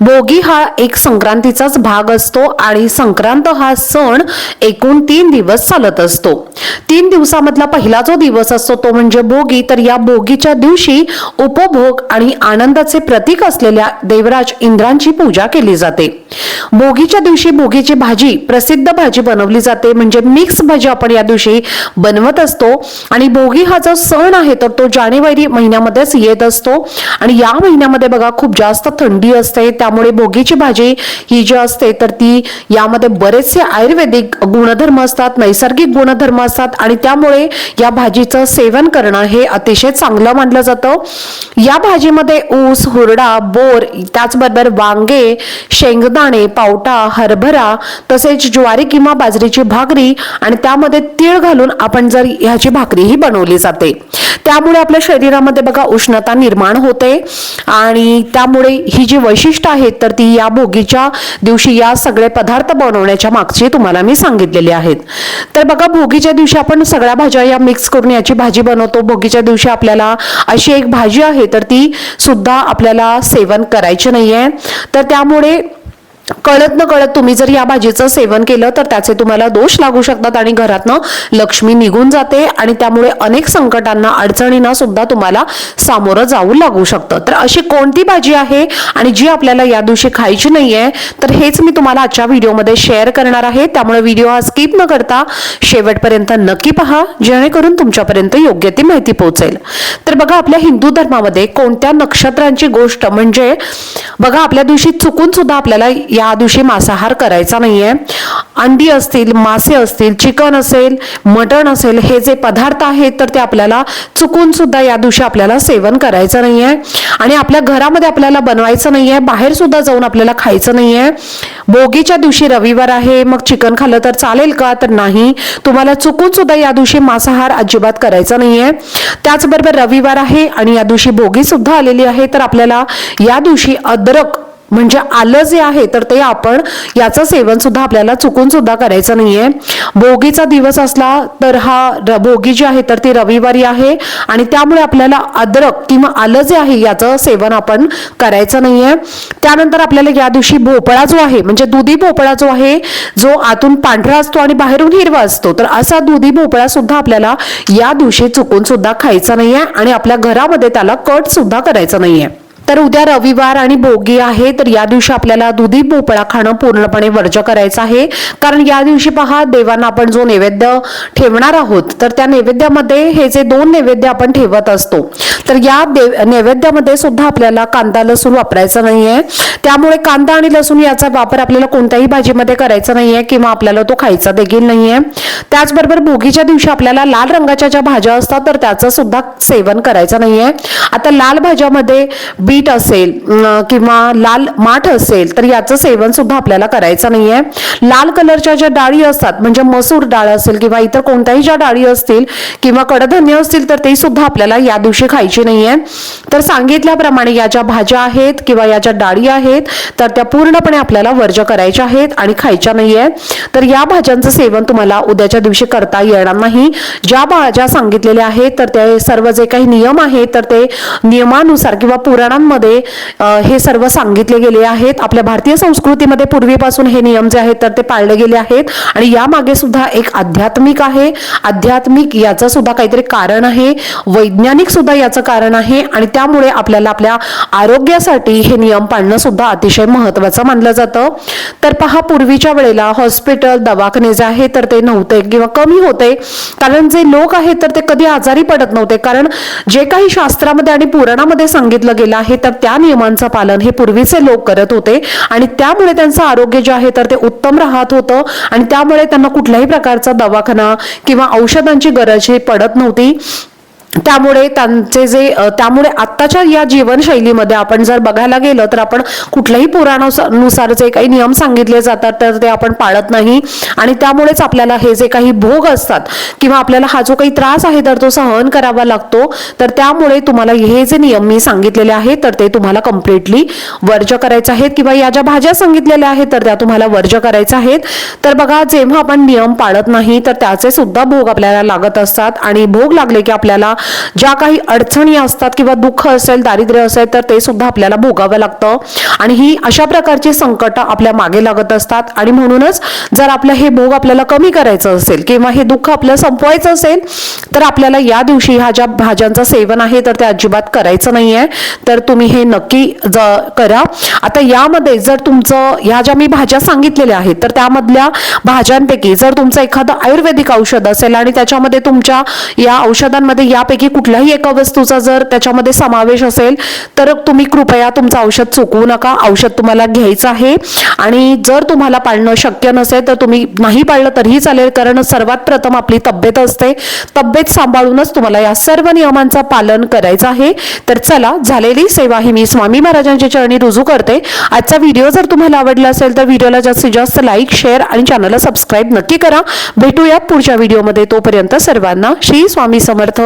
भोगी हा एक संक्रांतीचाच भाग असतो आणि संक्रांत हा सण एकूण तीन दिवस चालत असतो. तीन दिवसामधला पहिला जो दिवस असतो तो म्हणजे भोगी. तर या भोगीच्या दिवशी उपभोग आणि आनंदाचे प्रतीक असलेल्या देवराज इंद्रांची पूजा केली जाते. भोगीच्या दिवशी भोगीची भाजी प्रसिद्ध भाजी बनवली जाते. म्हणजे मिक्स भाजी आपण या दिवशी बनवत असतो. आणि भोगी हा जो सण आहे तर तो जानेवारी महिन्यामध्येच येत असतो. आणि या महिन्यामध्ये बघा खूप जास्त थंडी असते. त्या त्यामुळे भोगीची भाजी ही जी असते तर ती यामध्ये बरेचसे आयुर्वेदिक गुणधर्म असतात नैसर्गिक गुणधर्म असतात आणि त्यामुळे या भाजीचं सेवन करणं हे अतिशय चांगलं मानलं जातं. या भाजीमध्ये ऊस हुरडा बोर त्याचबरोबर वांगे शेंगदाणे पावटा हरभरा तसेच ज्वारी किंवा बाजरीची भाकरी आणि त्यामध्ये तीळ घालून आपण जर ह्याची भाकरी ही बनवली जाते. त्यामुळे आपल्या शरीरामध्ये बघा उष्णता निर्माण होते आणि त्यामुळे ही जी वैशिष्ट्य आहेत तर ती या भोगीच्या दिवशी या सगळे पदार्थ बनवण्याच्या मागची तुम्हाला मी सांगितलेली आहेत. तर बघा भोगीच्या दिवशी आपण सगळ्या भाज्या या मिक्स करून याची भाजी बनवतो. भोगीच्या दिवशी आपल्याला अशी एक भाजी आहे तर ती सुद्धा आपल्याला सेवन करायची नाही आहे तर त्यामुळे कळत न कळत तुम्ही जर या भाजीचं सेवन केलं तर त्याचे तुम्हाला दोष लागू शकतात आणि घरातनं लक्ष्मी निघून जाते आणि त्यामुळे अनेक संकटांना अडचणींना सुद्धा तुम्हाला सामोरं जाऊ लागू शकतं. तर अशी कोणती भाजी आहे आणि जी आपल्याला या दिवशी खायची नाहीये? तर हेच मी तुम्हाला आजच्या व्हिडिओमध्ये शेअर करणार आहे. त्यामुळे व्हिडिओ हा स्किप न करता शेवटपर्यंत नक्की पहा जेणेकरून तुमच्यापर्यंत योग्य ती माहिती पोहोचेल. तर बघा आपल्या हिंदू धर्मामध्ये कोणत्या नक्षत्रांची गोष्ट म्हणजे बघा आपल्या दिवशी चुकून सुद्धा आपल्याला या दिवशी मांसाहार करायचा नाही आहे अंडी असतील मासे असतील चिकन असेल मटण असेल हे जे पदार्थ आहेत तर ते आपल्याला चुकून सुद्धा या दिवशी आपल्याला सेवन करायचं नाही आहे आणि आपल्या घरामध्ये आपल्याला बनवायचं नाहीये बाहेर सुद्धा जाऊन आपल्याला खायचं नाही आहे भोगीच्या दिवशी रविवार आहे मग चिकन खाल्लं तर चालेल का? तर नाही. तुम्हाला चुकून सुद्धा या दिवशी मांसाहार अजिबात करायचा नाही आहे त्याचबरोबर रविवार आहे आणि या दिवशी भोगी सुद्धा आलेली आहे तर आपल्याला या दिवशी अद्रक म्हणजे आलं जे आहे तर ते आपण याचं सेवन सुद्धा आपल्याला चुकून सुद्धा करायचं नाहीये. भोगीचा दिवस असला तर हा र- भोगी जी आहे तर ती रविवारी आहे आणि त्यामुळे आपल्याला अद्रक किंवा आलं जे आहे याचं सेवन आपण करायचं नाहीये. त्यानंतर आपल्याला या दिवशी भोपळा जो आहे म्हणजे दुधी भोपळा जो आहे जो आतून पांढरा असतो आणि बाहेरून हिरवा असतो तर असा दुधी भोपळा सुद्धा आपल्याला या दिवशी चुकून सुद्धा खायचा नाहीये आणि आपल्या घरामध्ये त्याला कट सुद्धा करायचा नाहीये. तर उद्या रविवार आणि भोगी आहे तर या दिवशी आपल्याला दुधी भोपळा खाणं पूर्णपणे वर्ज करायचं आहे. कारण या दिवशी पहा देवांना आपण जो नैवेद्य ठेवणार आहोत तर त्या नैवेद्यामध्ये हे जे दोन नैवेद्य आपण ठेवत असतो तर या देव नैवेद्यामध्ये सुद्धा आपल्याला कांदा लसूण वापरायचा नाहीये. त्यामुळे कांदा आणि लसूण याचा वापर आपल्याला कोणत्याही भाजीमध्ये करायचा नाहीये किंवा आपल्याला तो खायचा देखील नाहीये. त्याचबरोबर भोगीच्या दिवशी आपल्याला लाल रंगाच्या ज्या भाज्या असतात तर त्याचं सुद्धा सेवन करायचं नाहीये. आता लाल भाज्यामध्ये बीट असेल किंवा लाल माठ असेल तर याचं सेवन सुद्धा आपल्याला करायचं नाहीये. लाल कलरच्या ज्या डाळी असतात म्हणजे मसूर डाळ असेल किंवा इतर कोणत्याही ज्या डाळी असतील किंवा कडधान्य असतील तर ते सुद्धा आपल्याला या दिवशी खायची नाहीये. तर सांगितल्याप्रमाणे या ज्या भाज्या आहेत किंवा या ज्या डाळी आहेत तर त्या पूर्णपणे आपल्याला वर्ज करायच्या आहेत आणि खायच्या नाहीये. तर या भाज्यांचं सेवन तुम्हाला उद्याच्या दिवशी करता येणार नाही. ज्या भाज्या सांगितलेल्या आहेत तर ते सर्व जे काही नियम आहेत तर ते नियमानुसार किंवा पुराणांना अ, हे सर्व सांगितले गेले आहेत. आपल्या भारतीय संस्कृतीमध्ये पूर्वीपासून हे नियम जे आहेत तर ते पाळले गेले आहेत. आणि यामागे सुद्धा एक आध्यात्मिक आहे. आध्यात्मिक याचं सुद्धा काहीतरी कारण आहे. वैज्ञानिक सुद्धा याचं कारण आहे. आणि त्यामुळे आपल्याला आपल्या आरोग्यासाठी हे नियम पाळणं सुद्धा अतिशय महत्वाचं मानलं जातं. तर पहा पूर्वीच्या वेळेला हॉस्पिटल दवाखाने जे आहे तर ते नव्हते किंवा कमी होते. कारण जे लोक आहेत तर ते कधी आजारी पडत नव्हते. कारण जे काही शास्त्रामध्ये आणि पुराणामध्ये सांगितलं गेलं आहे तर त्या नियमांचं पालन हे पूर्वीचे लोक करत होते. आणि त्यामुळे त्यांचं आरोग्य जे आहे तर ते उत्तम राहत होतं. आणि त्यामुळे त्यांना कुठल्याही प्रकारचा दवाखाना किंवा औषधांची गरज ही पडत नव्हती. त्यामुळे त्यांचे जे त्यामुळे आत्ताच्या या जीवनशैलीमध्ये आपण जर बघायला गेलं तर आपण कुठल्याही पुराणानुसार जे काही नियम सांगितले जातात तर ते आपण पाळत नाही. आणि त्यामुळेच आपल्याला हे जे काही भोग असतात किंवा आपल्याला हा जो काही त्रास आहे तर तो सहन करावा लागतो. तर त्यामुळे तुम्हाला हे जे नियम मी सांगितलेले आहेत तर ते तुम्हाला कम्प्लिटली वर्ज करायचे आहेत. किंवा या ज्या भाज्या सांगितलेल्या आहेत तर त्या तुम्हाला वर्ज करायच्या आहेत. तर बघा जेव्हा आपण नियम पाळत नाही तर त्याचे सुद्धा भोग आपल्याला लागत असतात. आणि भोग लागले की आपल्याला ज्या काही अडचणी असतात किंवा दुःख असेल दारिद्र्य असेल तर ते सुद्धा आपल्याला भोगावं लागतं. आणि ही अशा प्रकारची संकट आपल्या मागे लागत असतात. आणि म्हणूनच जर आपलं हे भोग आपल्याला कमी करायचं असेल किंवा हे दुःख आपल्याला संपवायचं असेल तर आपल्याला या दिवशी ह्या ज्या भाज्यांचं सेवन आहे तर ते अजिबात करायचं नाही आहे तर तुम्ही हे नक्की ज करा. आता यामध्ये जर तुमचं ह्या ज्या मी भाज्या सांगितलेल्या आहेत तर त्यामधल्या भाज्यांपैकी जर तुमचं एखादं आयुर्वेदिक औषध असेल आणि त्याच्यामध्ये तुमच्या या औषधांमध्ये या यापैकी कुठल्याही एका वस्तूचा जर त्याच्यामध्ये समावेश असेल तर तुम्ही कृपया तुमचं औषध चुकवू नका. औषध तुम्हाला घ्यायचं आहे. आणि जर तुम्हाला पाळणं शक्य नसेल तर तुम्ही नाही पाळलं तरीही चालेल कारण सर्वात प्रथम आपली तब्येत असते. तब्येत सांभाळूनच तुम्हाला या सर्व नियमांचं पालन करायचं आहे. तर चला झालेली सेवा ही मी स्वामी महाराजांच्या चरणी रुजू करते. आजचा व्हिडिओ जर तुम्हाला आवडला असेल तर व्हिडिओला जास्तीत जास्त लाईक शेअर आणि चॅनलला सबस्क्राईब नक्की करा. भेटूया पुढच्या व्हिडिओमध्ये. तोपर्यंत सर्वांना श्री स्वामी समर्थ.